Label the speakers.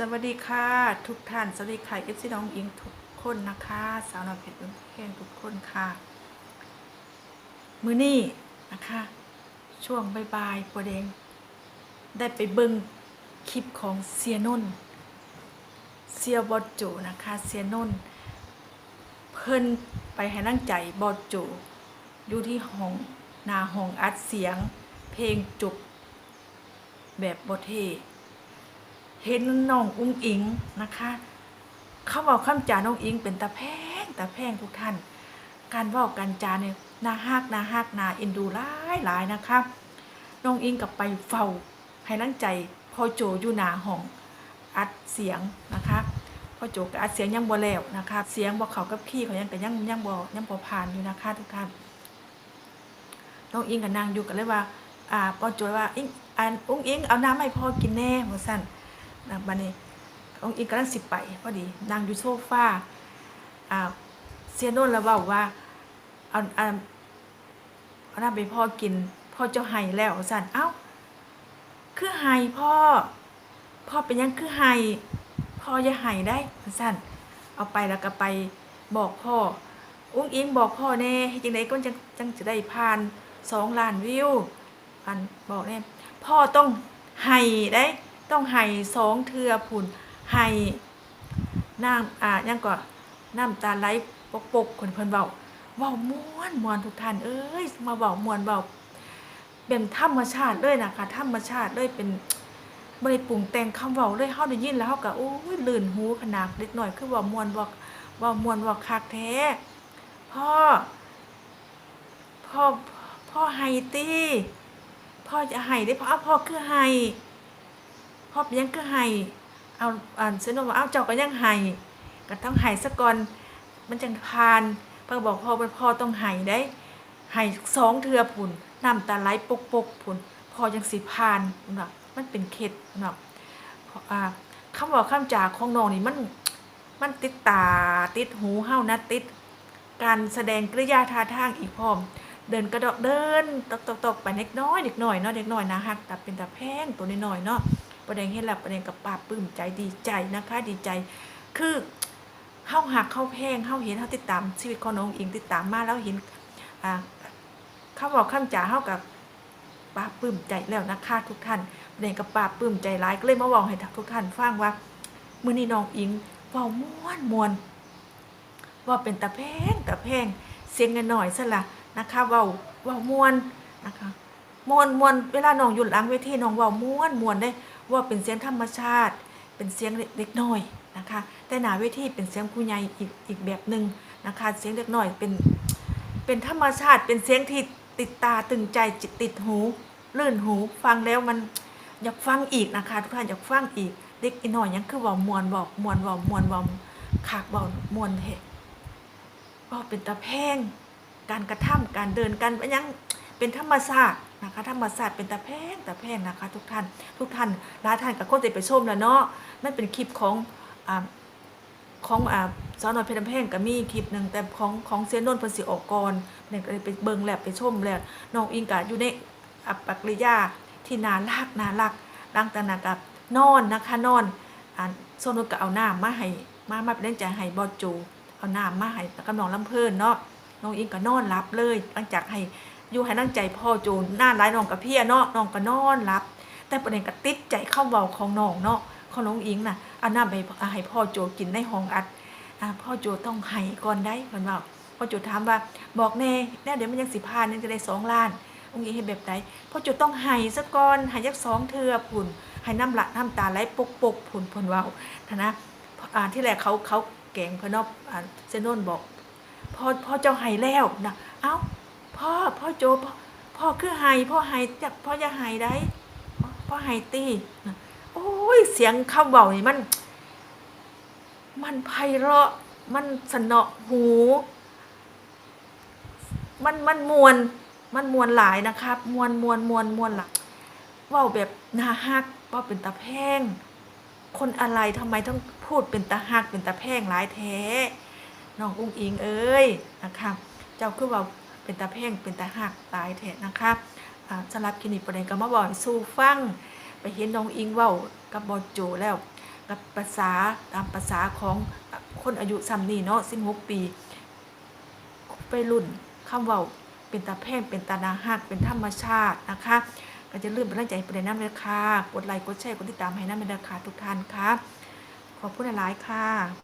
Speaker 1: สวัสดีค่ะทุกท่าน สวัสดีค่ะเอฟซีน้องอิงทุกคนนะคะ สาวน้อยเพชรเพ่งทุกคนค่ะ มือนี้นะคะ ช่วงบ่ายๆพอเดงได้ไปเบิงคลิปของเซียนนเซียบอดโจนะคะเซียนนเพิ่นไปให้นั่งใจบอดโจอยู่ที่ห้องนาห้องอัดเสียง เพลงจบแบบบอเท เห็นน้องอุ้งอิงนะคะเขาบอกคำจาน้องอิงเป็นตาแพงตาแพงทุกท่าน การเว่ากันจาเนี่ยนาฮักนาฮักนาเอ็นดูหลายหลายนะคะน้องอิงกับไปเฝ้าให้นั่งใจพ่อโจอยู่หนาห้องอัดเสียงนะคะพ่อโจกับอัดเสียงยังบ่แล้วนะคะเสียงบอกเขากับพี่เขายังกับยังยังบ่ยังบ่ผ่านอยู่นะคะทุกท่านน้องอิงกับนางอยู่กันเลยว่าอ่าพ่อโจว่าอิงอันอุ้งอิงเอาน้ำให้พ่อกินแน่ว่าสั่น นะบันนี้องค์อีกกำลังสิบไปพอดีนางอยู่โซฟาอ่าเซียโนนแล้วเว่าว่าเอาเอาเอาน้ำไปพ่อกิน พ่อเจ้าไห้แล้วสันเอ้า คือไห้พ่อ พ่อเป็นยังคือไห้พ่ออย่าไห้ได้สันเอาไปแล้วก็ไปบอกพ่อ อุ้งอิงบอกพ่อแน่ให้จังไดก็จังจังจะได้ผ่านสองล้านวิวอันบอกแน่พ่อต้องไห้ได้ ต้องไห้สองเทือผุนไห้น้ำอ่ายังก็น้ำตาไหลปกปกคนเพิ่นเบาเบาม่วนมวนทุกท่านเอ้ยมาเบามวนเบาเป็นธรรมชาติเลยนะคะธรรมชาติเลยเป็นบ่ได้ปรุงแต่งคำเว้าเลยเฮาได้ยินแล้วเฮาก็โอ้ยลื่นหูขนาดเล็กหน้อยคือเว้ามวนเว้าเว้ามวนเว้าคักแท้พ่อพ่อพ่อไห้ติพ่อจะไห้ได้พ่อเอาพ่อคือไห้ พ่อเป็นหยังก็ให้เอาอ่านเสนอว่าเอาเจ้าก็ยังให้ก็ต้องให้ซะก่อนมันจังพานเพิ่นบอกพ่อเป็นพ่อต้องให้ได้ให้สองเทือผุนน้ำตาไหลปกปกผุนพ่อจังสิพานเนาะมันเป็นเคล็ดเนาะอ่าคำบอกคำจาของน้องนี่มันมันติดตาติดหูเฮานะติด การแสดงกริยาท่าทางอีกพร้อม เดินกระดอกเดินตกตกตกไปเล็กน้อยเด็กน้อยเนาะเด็กน้อยนะฮักแต่เป็นตาแพงตัวน้อยๆเนาะ ประเด็นเห็นแล้วประเด็นกับปาปลื้มใจดีใจนะคะดีใจ คือเฮาหักเข้าแพงเฮาเห็นเฮาติดตามชีวิตของน้องอิงติดตามมาแล้วเห็นอ่าเขาบอกคำจ๋าเฮากับปาปลื้มใจแล้วนะคะทุกท่านประเด็นกับปาปลื้มใจร้ายก็เลยมาบอกให้ทุกท่านฟังว่าเมื้อนี้น้องอิงเว้าม่วนมวนว่าเป็นตาแพงตาแพงเสียงหน่อยๆซะละนะคะเว้าเว้าม่วนนะคะมวนมวนเวลาน้องอยู่หลังเวทีน้องเว้าม่วนมวนได้ ว่าเป็นเสียงธรรมชาติ เป็นเสียงเล็กน้อยนะคะ แต่หนาเวทีเป็นเสียงผู้ใหญ่อีกอีกแบบหนึ่งนะคะ เสียงเล็กน้อยเป็นเป็นธรรมชาติ เป็นเสียงที่ติดตาตึงใจจิตติดหูลื่นหูฟังแล้วมันอยากฟังอีกนะคะ ทุกท่านอยากฟังอีกเด็กอีน้อยยังคือว่ามวนบอกมวนเว่ามวนเว่ขากเว่ามวนเหว่าเป็นตาแพงการกระทำการเดินกันยังเป็นธรรมศาตร์ นะคะธรรมศาสตร์เป็นตาแพงตาแพงนะคะ ทุกท่านทุกท่านหลาท่านกับคนจะไปชมแล้วเนาะนั่นเป็นคลิปของอ่าของอ่าสาวน้อยเพชรแพงก็มีคลิปหนึ่งแต่ของของเซนนนท์พนสิออกก่อนเนี่ยก็เลยไปเบิ่งแล้วไปชมแล้วน้องอิงก็อยู่ในอัปปกิริยาที่นารักนารักหลังจากนั้นก็นอนนะคะนอนอ่าโซนนก็เอาน้ำมาให้มามาเป็นแรงใจให้บอสโจเอาน้ำมาให้แล้วก็น้องลำเพลินเนาะน้องอิงก็นอนรับเลยหลังจากให้ อยู่ให้นั่งใจพ่อโจหน้าร้ายน้องกับพี่เนาะน้องก็นอนรับ แต่ประเด็นก็ติดใจเข้าเบาของน้องเนาะของน้องอิงน่ะเอาน้ำไปให้พ่อโจกินในห้องอัดพ่อโจต้องให้ก่อนได้เพิ่นว่าพ่อโจถามว่าบอกแน่แน่เดี๋ยวมันยังสิพานยังจะได้สองล้านองค์อิงเฮ็ดแบบใดพ่อโจต้องให้ซะก่อนให้ยักสองเทื่อพุ่นให้น้ำละน้ำตาไหลปกปกพุ่นเพิ่นว้าท่านะที่แรกเขาเขาแกงเพิ่นอ่าเซนนบอกพ่อพ่อเจ้าให้แล้วนะเอ้า พ่อพ่อโจพ่อพ่อคือให้พ่อให้จักพ่ออย่าให้ได้พ่อไฮตี้โอ้ยเสียงคำเบานี่มัน มันไพเราะ มันสนอหู มันมันมวน มันมวนหลายนะครับ มวนมวนมวนมวนหลักเว่าแบบนาฮักว่าเป็นตาแพงคนอะไรทำไมต้องพูดเป็นตาฮักเป็นตาแพงหลายแท้น้องอุ้งอิงเอ้ยนะคะเจ้าคือเว่า เป็นตาแพงเป็นตาฮักหลายแท้นะคะสำหรับคลินิกประเด็นก็มาบอกสู้ฟัง ไปเห็นน้องอิงเว้ากับบอโจแล้ว กับภาษาตามภาษาของคนอายุซ้ำนี้เนาะ16ปี ไปรุ่นคำเว้าเป็นตาแพงเป็นตานาฮักเป็นธรรมชาตินะคะก็จะลืมเป็นกำลังใจให้ประเด็นน้ำเลยค่ะกดไลค์กดแชร์กดติดตามให้น้ำเป็นราคาทุกท่านค่ะขอบคุณหลายๆค่ะ